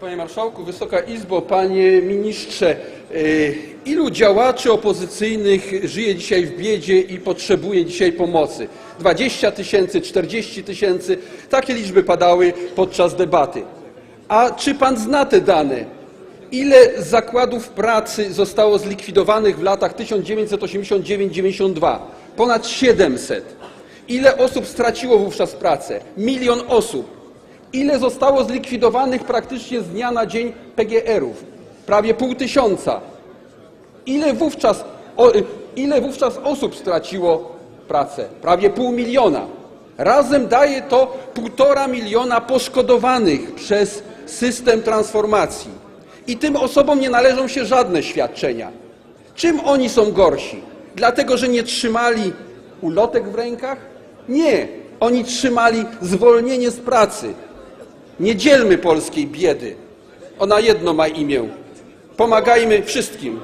Panie Marszałku, Wysoka Izbo, Panie Ministrze, y, ilu działaczy opozycyjnych żyje dzisiaj w biedzie i potrzebuje dzisiaj pomocy? 20 tysięcy, 40 tysięcy, takie liczby padały podczas debaty. A czy Pan zna te dane? Ile zakładów pracy zostało zlikwidowanych w latach 1989-92? Ponad 700. Ile osób straciło wówczas pracę? Milion osób. Ile zostało zlikwidowanych praktycznie z dnia na dzień PGR-ów? Prawie pół tysiąca. Ile wówczas, o, y, ile wówczas osób straciło pracę? Prawie pół miliona. Razem daje to półtora miliona poszkodowanych przez system transformacji. I tym osobom nie należą się żadne świadczenia. Czym oni są gorsi? Dlatego, że nie trzymali ulotek w rękach? Nie. Oni trzymali zwolnienie z pracy. Nie dzielmy polskiej biedy. Ona jedno ma imię. Pomagajmy wszystkim.